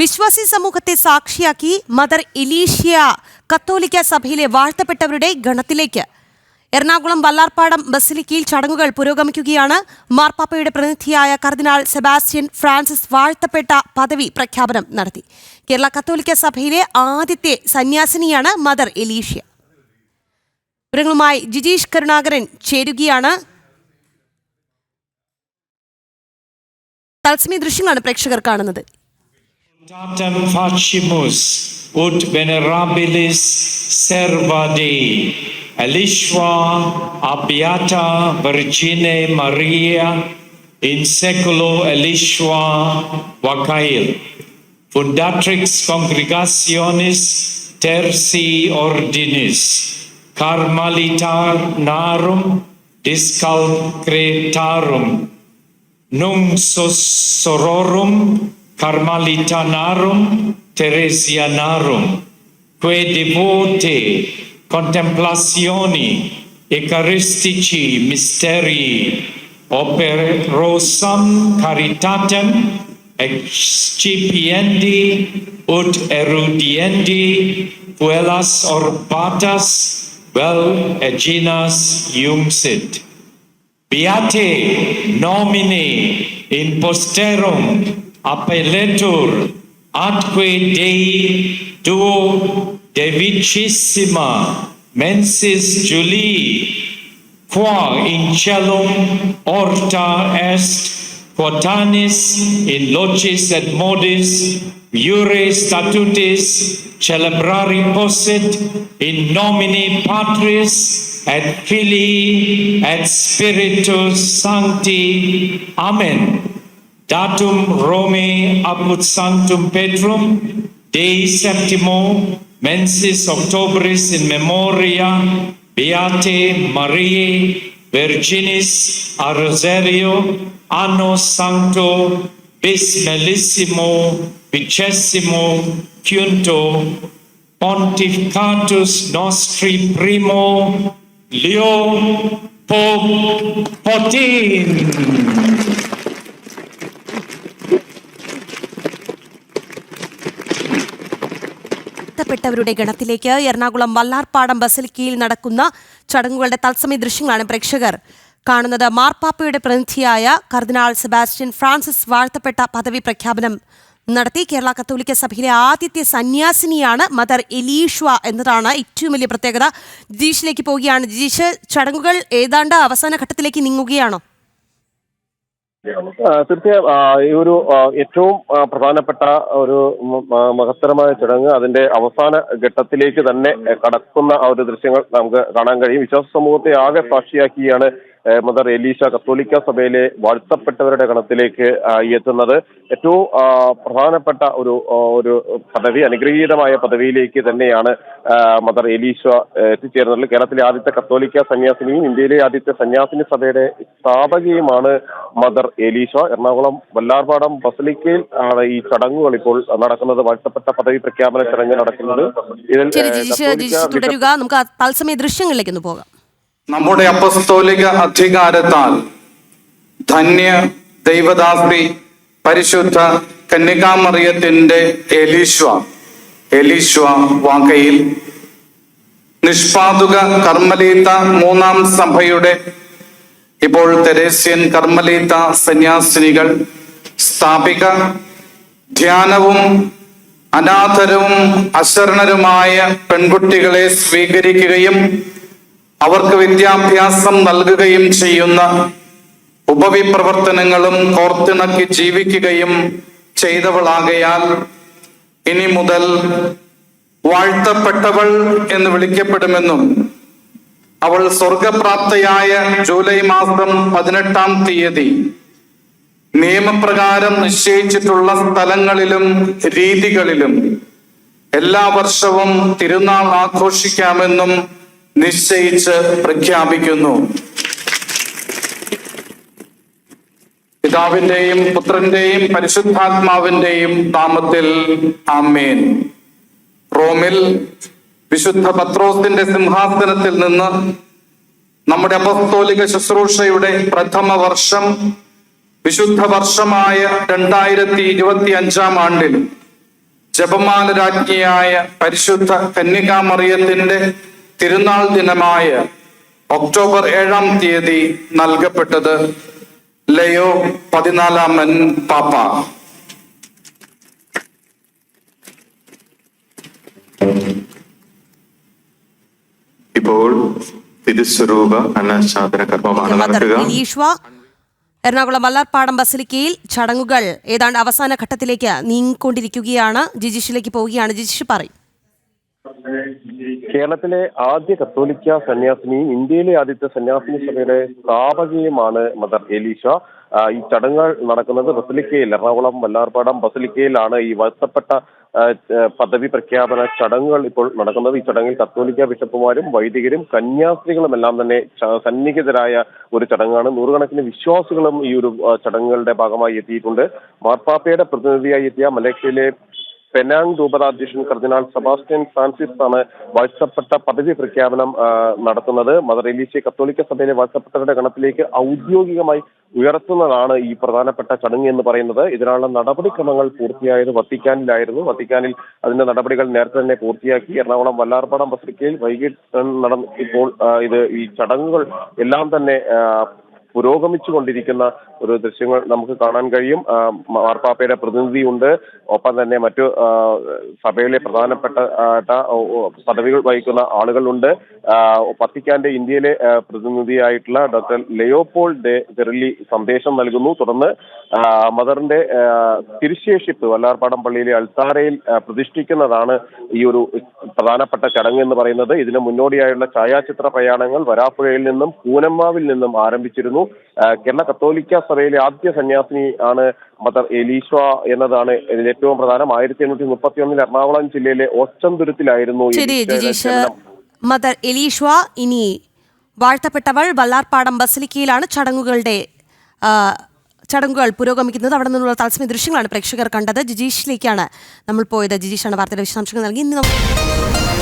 വിശ്വാസി സമൂഹത്തെ സാക്ഷിയാക്കി മദർ ഇലീഷ്യ കത്തോലിക്ക സഭയിലെ വാഴ്ത്തപ്പെട്ടവരുടെ ഗണത്തിലേക്ക്. എറണാകുളം വല്ലാർപ്പാടം ബസിലിക്കയിൽ ചടങ്ങുകൾ പുരോഗമിക്കുകയാണ്. മാർപ്പാപ്പയുടെ പ്രതിനിധിയായ കർദിനാൾ സെബാസ്റ്റ്യൻ ഫ്രാൻസിസ് വാഴ്ത്തപ്പെട്ട പദവി പ്രഖ്യാപനം നടത്തി. കേരള കത്തോലിക്ക സഭയിലെ ആദ്യത്തെ സന്യാസിനിയാണ് മദർ എലീഷ്യ. വിവരങ്ങളുമായി ജിജീഷ് കരുണാകരൻ ചേരുകയാണ്. തത്സമയ ദൃശ്യങ്ങളാണ് പ്രേക്ഷകർ കാണുന്നത്. Tatem facimus ut venerabilis serva Dei, Elishua abiata Virgine Maria in seculo Elishua vacail, fundatrix congregationis terci ordinis, carmalitar narum discalcretarum, nunc sos sororum Karmelitanarum Theresianarum, quae devote contemplationi Eucharistici mysterii operosam caritatem excipiendi ut erudiendi puellas orbatas vel eginas iumsit. Beate nomine in posterum appelletur atque Dei duo devicissima mensis Julii qua in celum orta est quotanis in locis et modis iure statutis celebrari posset in nomine Patris et Filii et Spiritus Sancti. Amen datum Romae apud Sanctum Petrum Dei Septimo mensis Octobris in memoria Beate Mariae Virginis a Rosario anno Sancto Bismellissimo Vicesimo Quinto Pontificatus nostri primo Leo Popotin. Potin. ഗണത്തിലേക്ക് Ernakulam Vallarpadam ബസലിക്കയിൽ നടക്കുന്ന ചടങ്ങുകളുടെ തത്സമയ ദൃശ്യങ്ങളാണ് പ്രേക്ഷകർ കാണുന്നത്. മാർപ്പാപ്പയുടെ പ്രതിനിധിയായ കർദിനാൾ Sebastian Francis വാഴ്ത്തപ്പെട്ട പദവി പ്രഖ്യാപനം നടത്തി കേരള കത്തോലിക്ക സഭയിലെ ആദ്യത്തെ സന്യാസിനിയാണ് മദർ എലീഷ്വ എന്നതാണ് ഏറ്റവും വലിയ പ്രത്യേകത. ജിജീഷിലേക്ക് പോവുകയാണ്. ജിജീഷ് ചടങ്ങുകൾ ഏതാണ്ട് അവസാന ഘട്ടത്തിലേക്ക് നീങ്ങുകയാണോ? തീർച്ചയായും ഈ ഒരു ഏറ്റവും പ്രധാനപ്പെട്ട ഒരു മഹത്തരമായ ചടങ്ങ് അതിന്റെ അവസാന ഘട്ടത്തിലേക്ക് തന്നെ കടക്കുന്ന ആ ഒരു ദൃശ്യങ്ങൾ നമുക്ക് കാണാൻ കഴിയും. വിശ്വാസ സമൂഹത്തെ ആകെ സാക്ഷിയാക്കിയാണ് മദർ എലീഷ കത്തോലിക്ക സഭയിലെ വാഴ്ത്തപ്പെട്ടവരുടെ ഗണത്തിലേക്ക് ആയി എത്തുന്നത്. ഏറ്റവും പ്രധാനപ്പെട്ട ഒരു ഒരു പദവി അനുഗ്രഹീതമായ പദവിയിലേക്ക് തന്നെയാണ് മദർ എലീഷ എത്തിച്ചേർന്നത് കേരളത്തിലെ ആദ്യത്തെ കത്തോലിക്ക സന്യാസിനിയും ഇന്ത്യയിലെ ആദ്യത്തെ സന്യാസിനി സഭയുടെ സ്ഥാപകയുമാണ് മദർ എലീഷ. എറണാകുളം വല്ലാർപാടം ബസലിക്കയിൽ ആണ് ഈ ചടങ്ങുകൾ ഇപ്പോൾ നടക്കുന്നത് വാഴ്ത്തപ്പെട്ട പദവി പ്രഖ്യാപന ചടങ്ങ് നടക്കുന്നത്. ഇതിൽ തുടരുക. നമുക്ക് തത്സമയ ദൃശ്യങ്ങളിലേക്ക് ഒന്ന് പോകാം. നമ്മുടെ അപ്പസ്തോലിക അധികാരത്താൽ ധന്യ ദൈവദാസി പരിശുദ്ധ കന്യകാമറിയത്തിന്റെ എലീശ്വ എലീശ്വ വാക്കയിൽ നിഷ്പാതുക കർമ്മലീത്ത മൂന്നാം സഭയുടെ ഇപ്പോൾ തെരേസ്യൻ കർമ്മലീത്ത സന്യാസിനികൾ സ്ഥാപിക ധ്യാനവും അനാഥരവും അശരണരുമായ പെൺകുട്ടികളെ സ്വീകരിക്കുകയും അവർക്ക് വിദ്യാഭ്യാസം നൽകുകയും ചെയ്യുന്ന ഉപവിപ്രവർത്തനങ്ങളും കോർത്തിണക്കി ജീവിക്കുകയും ചെയ്തവളാകയാൽ ഇനി മുതൽ വാഴ്ത്തപ്പെട്ടവൾ എന്ന് വിളിക്കപ്പെടുമെന്നും അവൾ സ്വർഗപ്രാപ്തയായ ജൂലൈ മാസം പതിനെട്ടാം തീയതി നിയമപ്രകാരം നിശ്ചയിച്ചിട്ടുള്ള സ്ഥലങ്ങളിലും രീതികളിലും എല്ലാ വർഷവും തിരുനാൾ ആഘോഷിക്കാമെന്നും നിശ്ചയിച്ച് പ്രഖ്യാപിക്കുന്നു. പിതാവിന്റെയും പുത്രന്റെയും പരിശുദ്ധാത്മാവിന്റെയും താമത്തിൽ ആമേൻ. റോമിൽ വിശുദ്ധ പത്രോസിന്റെ സിംഹാസനത്തിൽ നിന്ന് നമ്മുടെ അപസ്തോലിക ശുശ്രൂഷയുടെ പ്രഥമ വർഷം വിശുദ്ധ വർഷമായ രണ്ടായിരത്തി ഇരുപത്തി അഞ്ചാം ആണ്ടിൽ ജപമാല രാജ്ഞിയായ പരിശുദ്ധ കന്യകാമറിയത്തിന്റെ തിരുനാൾ ദിനമായ ഒക്ടോബർ ഏഴാം തീയതി നൽകപ്പെട്ടത് ലയോ പതിനാലാമൻ പാപ്പ. ഇപ്പോൾ തിരുസ്വരൂപ അനാശാദന കർമ്മമാണ് നടക്കുക എറണാകുളം വല്ലാർപ്പാടം ബസലിക്കയിൽ ചടങ്ങുകൾ ഏതാണ്ട് അവസാന ഘട്ടത്തിലേക്ക് നീങ്ങിക്കൊണ്ടിരിക്കുകയാണ്. ജിജിഷിലേക്ക് പോവുകയാണ്. ജിജിഷ് പറയും. കേരളത്തിലെ ആദ്യ കത്തോലിക്ക സന്യാസിനി ഇന്ത്യയിലെ ആദ്യത്തെ സന്യാസിനി സഭയുടെ സ്ഥാപകയുമാണ് മദർ എലീഷ. ഈ ചടങ്ങുകൾ നടക്കുന്നത് ബസലിക്കയിൽ എറണാകുളം വല്ലാർപാടം ബസലിക്കയിലാണ്. ഈ ആ, പദവി പ്രഖ്യാപന ചടങ്ങുകൾ ഇപ്പോൾ നടക്കുന്നത്. ഈ ചടങ്ങിൽ കത്തോലിക്ക ബിഷപ്പുമാരും വൈദികരും കന്യാസ്ത്രീകളും എല്ലാം തന്നെ സന്നിഹിതരായ ഒരു ചടങ്ങാണ്. നൂറുകണക്കിന് വിശ്വാസികളും ഈ ഒരു ചടങ്ങുകളുടെ ഭാഗമായി എത്തിയിട്ടുണ്ട്. മാർപ്പാപ്പയുടെ പ്രതിനിധിയായി എത്തിയ മലേഷ്യയിലെ പെനാങ് രൂപതാധ്യക്ഷൻ കർദിനാൾ സെബാസ്റ്റ്യൻ ഫ്രാൻസിസ് ആണ് വാഴ്ത്തപ്പെട്ട പദവി പ്രഖ്യാപനം നടത്തുന്നത്. മദർ എലീസിയ കത്തോലിക്ക സഭയിലെ വാഴ്ത്തപ്പെട്ടവരുടെ ഗണത്തിലേക്ക് ഔദ്യോഗികമായി ഉയർത്തുന്നതാണ് ഈ പ്രധാനപ്പെട്ട ചടങ്ങ് എന്ന് പറയുന്നത്. ഇതിനുള്ള നടപടിക്രമങ്ങൾ പൂർത്തിയായത് വത്തിക്കാനിലായിരുന്നു. വത്തിക്കാനിൽ അതിന്റെ നടപടികൾ നേരത്തെ തന്നെ പൂർത്തിയാക്കി. എറണാകുളം വല്ലാർപാടം ബസ്രിക്കയിൽ വൈകിട്ട് നടന്ന ഇപ്പോൾ ഇത് ഈ ചടങ്ങുകൾ എല്ലാം തന്നെ ആ, പുരോഗമിച്ചു കൊണ്ടിരിക്കുന്ന ഒരു ദൃശ്യങ്ങൾ നമുക്ക് കാണാൻ കഴിയും. മാർപ്പാപ്പയുടെ പ്രതിനിധിയുണ്ട്. ഒപ്പം തന്നെ മറ്റു സഭയിലെ പ്രധാനപ്പെട്ട പദവികൾ വഹിക്കുന്ന ആളുകളുണ്ട്. പത്തിക്കാന്റെ ഇന്ത്യയിലെ പ്രതിനിധിയായിട്ടുള്ള ഡോക്ടർ ലയോപോൾ ഡെ ജെറിലി സന്ദേശം നൽകുന്നു. തുടർന്ന് മദറിന്റെ തിരുശേഷിപ്പ് വല്ലാർപാടം പള്ളിയിലെ അൾത്താരയിൽ പ്രതിഷ്ഠിക്കുന്നതാണ് ഈ ഒരു പ്രധാനപ്പെട്ട ചടങ്ങ് എന്ന് പറയുന്നത്. ഇതിന് മുന്നോടിയായുള്ള ഛായാചിത്ര പ്രയാണങ്ങൾ വരാപ്പുഴയിൽ നിന്നും പൂനമ്മാവിൽ നിന്നും ആരംഭിച്ചിരുന്നു. കേരള കത്തോലിക്ക സഭയിലെ ആദ്യ സന്യാസിനി ആണ് മദർ എലീശ എന്നതാണ് ഇതിൽ ഏറ്റവും പ്രധാനം. ആയിരത്തി എണ്ണൂറ്റി മുപ്പത്തി ഒന്നിൽ എറണാകുളം ജില്ലയിലെ എലീശ്വയുടെ മദർ എലീഷ്വ ഇനി വാഴ്ത്തപ്പെട്ടവൾ വല്ലാർപാടം ബസലിക്കയിലാണ് ചടങ്ങുകളുടെ ചടങ്ങുകൾ പുരോഗമിക്കുന്നത് അവിടെ നിന്നുള്ള തത്സമയ ദൃശ്യങ്ങളാണ് പ്രേക്ഷകർ കണ്ടത്. ജിജീഷിലേക്കാണ് നമ്മൾ പോയത്. ജിജീഷാണ് വാർത്തയുടെ വിശദാംശങ്ങൾ നൽകി. ഇന്ന്